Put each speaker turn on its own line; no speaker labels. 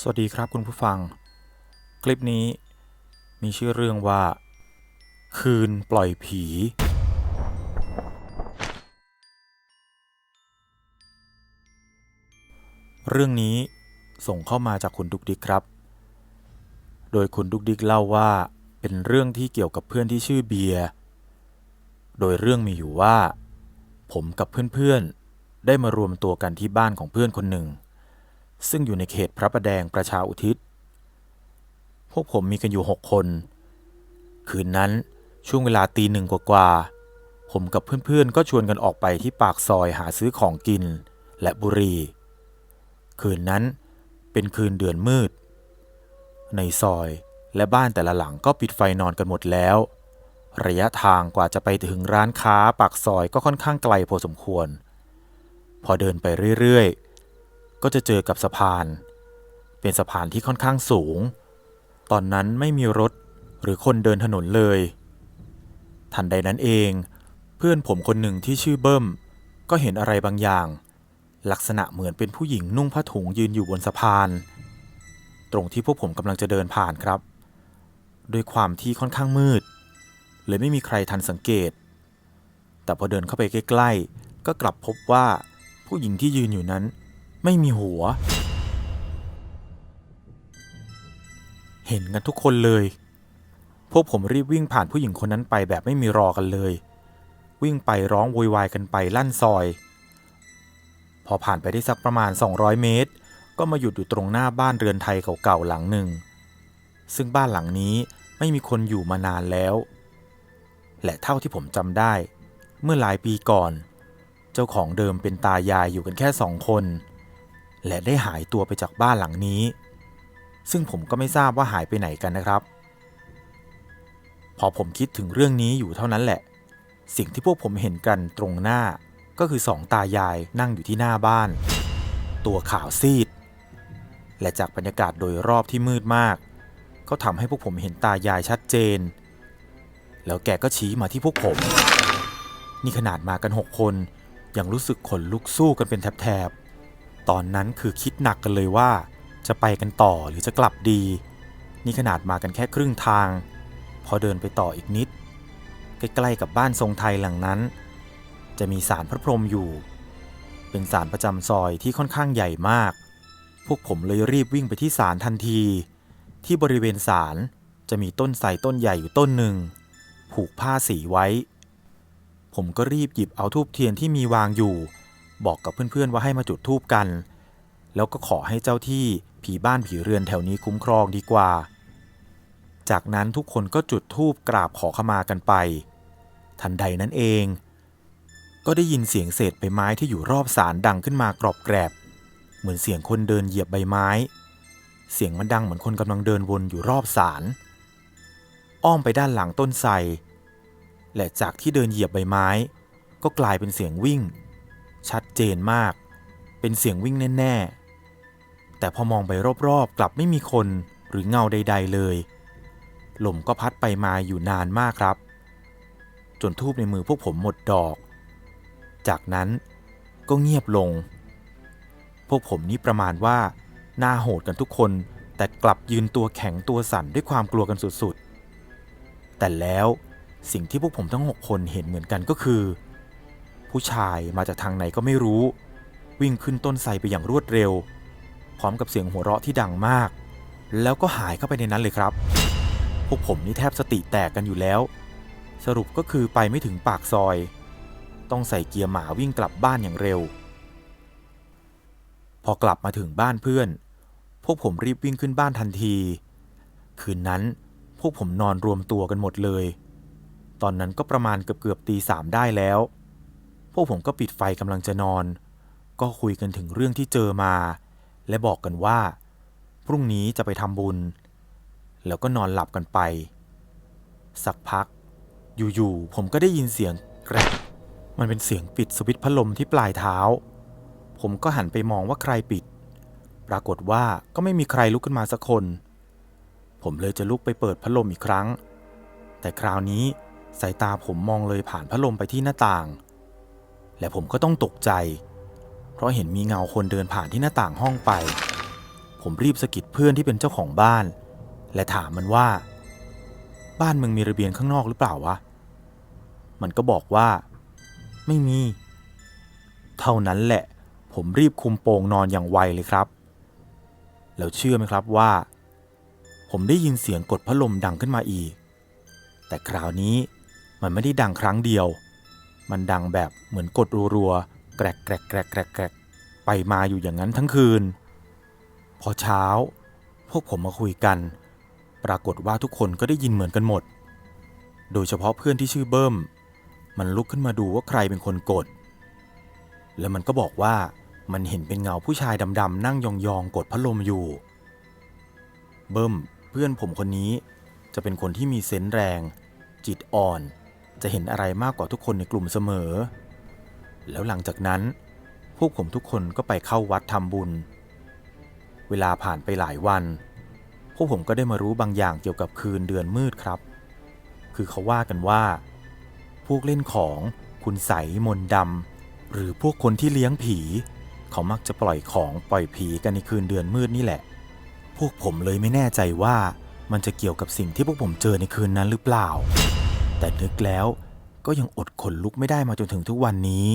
สวัสดีครับคุณผู้ฟัง คลิปนี้มีชื่อเรื่องว่า คืนปล่อยผี เรื่องนี้ส่งเข้ามาจากคุณดุกดิกครับ โดยคุณดุกดิกเล่าว่าเป็นเรื่องที่เกี่ยวกับเพื่อนที่ชื่อเบียร์ โดยเรื่องมีอยู่ว่า ผมกับเพื่อนๆ ได้มารวมตัวกันที่บ้านของเพื่อนคนหนึ่ง ซึ่งอยู่ในเขตพระประแดงประชาอุทิศ พวกผมมีกันอยู่หกคน คืนนั้นช่วงเวลาตีหนึ่งกว่าๆผมกับเพื่อนๆ ก็ชวนกันออกไปที่ปากซอยหาซื้อของกินและบุหรี่คืนนั้นเป็นคืนเดือนมืด ในซอยและบ้านแต่ละหลังก็ปิดไฟนอนกันหมดแล้ว ระยะทางกว่าจะไปถึงร้านค้าปากซอยก็ค่อนข้างไกลพอสมควร พอเดินไปเรื่อยๆ ก็จะเจอกับสะพาน เป็นสะพานที่ค่อนข้างสูง ตอนนั้นไม่มีรถหรือคนเดินถนนเลย ทันใดนั้นเอง เพื่อนผมคนหนึ่งที่ชื่อเบิ้ม ก็เห็นอะไรบางอย่าง ลักษณะเหมือนเป็นผู้หญิงนุ่งผ้าถุงยืนอยู่บนสะพาน ตรงที่พวกผมกำลังจะเดินผ่านครับด้วยความที่ค่อนข้างมืด เลยไม่มีใครทันสังเกต แต่พอเดินเข้าไปใกล้ ๆ ก็กลับพบว่า ผู้หญิงที่ยืนอยู่นั้น ไม่มีหัว เห็นกันทุกคนเลย พวกผมรีบวิ่งผ่านผู้หญิงคนนั้นไปแบบไม่มีรอกันเลย วิ่งไปร้องโวยวายกันไปลั่นซอย พอผ่านไปได้สักประมาณ 200 เมตร ก็มาหยุดอยู่ตรงหน้าบ้านเรือนไทยเก่าๆหลังหนึ่ง ซึ่งบ้านหลังนี้ไม่มีคนอยู่มานานแล้ว และเท่าที่ผมจำได้ เมื่อหลายปีก่อน เจ้าของเดิมเป็นตายายอยู่กันแค่สองคน และได้หายตัวไปจากบ้านหลังนี้ ซึ่งผมก็ไม่ทราบว่าหายไปไหนกันนะครับ พอผมคิดถึงเรื่องนี้อยู่เท่านั้นแหละ สิ่งที่พวกผมเห็นกันตรงหน้าก็คือสองตายายนั่งอยู่ที่หน้าบ้าน ตัวขาวซีด และจากบรรยากาศโดยรอบที่มืดมาก ก็ทำให้พวกผมเห็นตายายชัดเจน แล้วแกก็ชี้มาที่พวกผม นี่ขนาดมากันหกคน ยังรู้สึกขนลุกสู้กันเป็นแถบๆ ตอนนั้นคือคิดหนักกันเลยว่า จะไปกันต่อหรือจะกลับดี นี่ขนาดมากันแค่ครึ่งทาง พอเดินไปต่ออีกนิด ใกล้ๆกับบ้านทรงไทยหลังนั้น จะมีศาลพระพรหมอยู่ เป็นศาลประจำซอยที่ค่อนข้างใหญ่มาก พวกผมเลยรีบวิ่งไปที่ศาลทันที ที่บริเวณศาลจะมีต้นไทรต้นใหญ่อยู่ต้นหนึ่งผูกผ้าสีไว้ ผมก็รีบหยิบเอาทูบเทียนที่มีวางอยู่ บอกกับเพื่อนๆว่าให้มาจุดทูบกัน แล้วก็ขอให้เจ้าที่ผีบ้านผีเรือนแถวนี้คุ้มครองดีกว่า จากนั้นทุกคนก็จุดธูปกราบขอขมากันไป ทันใดนั้นเอง ก็ได้ยินเสียงเศษใบไม้ที่อยู่รอบศาลดังขึ้นมากรอบแกรบ เหมือนเสียงคนเดินเหยียบใบไม้ เสียงมันดังเหมือนคนกำลังเดินวนอยู่รอบศาลอ้อมไปด้านหลังต้นไทร และจากที่เดินเหยียบใบไม้ ก็กลายเป็นเสียงวิ่ง ชัดเจนมาก เป็นเสียงวิ่งแน่ๆ แต่พอมองไปรอบๆ กลับไม่มีคนหรือเงาใด ๆ เลย ลมก็พัดไปมาอยู่นานมากครับ จนทูบในมือพวกผมหมดดอก จากนั้นก็เงียบลง พวกผมนี่ประมาณว่าหน้าโหดกันทุกคน แต่กลับยืนตัวแข็งตัวสั่นด้วยความกลัวกันสุดๆ แต่แล้ว สิ่งที่พวกผมทั้งหกคนเห็นเหมือนกันก็คือ ผู้ชายมาจากทางไหนก็ไม่รู้ วิ่งขึ้นต้นไทรไปอย่างรวดเร็ว พร้อมกับเสียงหัวเราะที่ดังมาก แล้วก็หายเข้าไปในนั้นเลยครับ พวกผมนี่แทบสติแตกกันอยู่แล้ว สรุปก็คือไปไม่ถึงปากซอย ต้องใส่เกียร์หมาวิ่งกลับบ้านอย่างเร็ว พอกลับมาถึงบ้านเพื่อน พวกผมรีบวิ่งขึ้นบ้านทันที คืนนั้นพวกผมนอนรวมตัวกันหมดเลย ตอนนั้นก็ประมาณเกือบเกือบตีสามได้แล้ว พวกผมก็ปิดไฟกำลังจะนอน ก็คุยกันถึงเรื่องที่เจอมา และบอกกันว่า พรุ่งนี้จะไปทำบุญ แล้วก็นอนหลับกันไป สักพัก อยู่ๆผมก็ได้ยินเสียงแกรกมันเป็นเสียงปิดสวิตช์พัดลมที่ปลายเท้า ผมก็หันไปมองว่าใครปิด ปรากฏว่าก็ไม่มีใครลุกขึ้นมาสักคน ผมเลยจะลุกไปเปิดพัดลมอีกครั้ง แต่คราวนี้ สายตาผมมองเลยผ่านพัดลมไปที่หน้าต่าง และผมก็ต้องตกใจ เพราะเห็นมีเงาคนเดินผ่านที่หน้าต่างห้องไป ผมรีบสะกิดเพื่อนที่เป็นเจ้าของบ้าน และถามมันว่า บ้านมึงมีระเบียงข้างนอกหรือเปล่าวะ มันก็บอกว่า ไม่มี เท่านั้นแหละ ผมรีบคุมโปงนอนอย่างไวเลยครับ แล้วเชื่อไหมครับว่า ผมได้ยินเสียงกดพัดลมดังขึ้นมาอีกแต่คราวนี้ มันไม่ได้ดังครั้งเดียว มันดังแบบเหมือนกดรัวๆแกรกแกรกแกรกแกรกแกรกไปมาอยู่อย่างนั้นทั้งคืน พอเช้า พวกผมมาคุยกัน ปรากฏว่าทุกคนก็ได้ยินเหมือนกันหมด โดยเฉพาะเพื่อนที่ชื่อเบิ้ม มันลุกขึ้นมาดูว่าใครเป็นคนกด แล้วมันก็บอกว่ามันเห็นเป็นเงาผู้ชายดำๆนั่งยองๆกดพัดลมอยู่ เบิ้มเพื่อนผมคนนี้จะเป็นคนที่มีเซนส์แรง จิตอ่อน จะเห็นอะไรมากกว่าทุกคนในกลุ่มเสมอ แล้วหลังจากนั้น พวกผมทุกคนก็ไปเข้าวัดทำบุญ เวลาผ่านไปหลายวัน พวกผมก็ได้มารู้บางอย่างเกี่ยวกับคืนเดือนมืดครับ คือเขาว่ากันว่า พวกเล่นของคุณใสยมนต์ดำหรือพวกคนที่เลี้ยงผี เขามักจะปล่อยของปล่อยผีกันในคืนเดือนมืดนี่แหละ พวกผมเลยไม่แน่ใจว่ามันจะเกี่ยวกับสิ่งที่พวกผมเจอในคืนนั้นหรือเปล่า แต่นึกแล้วก็ยังอดขนลุกไม่ได้มาจนถึงทุกวันนี้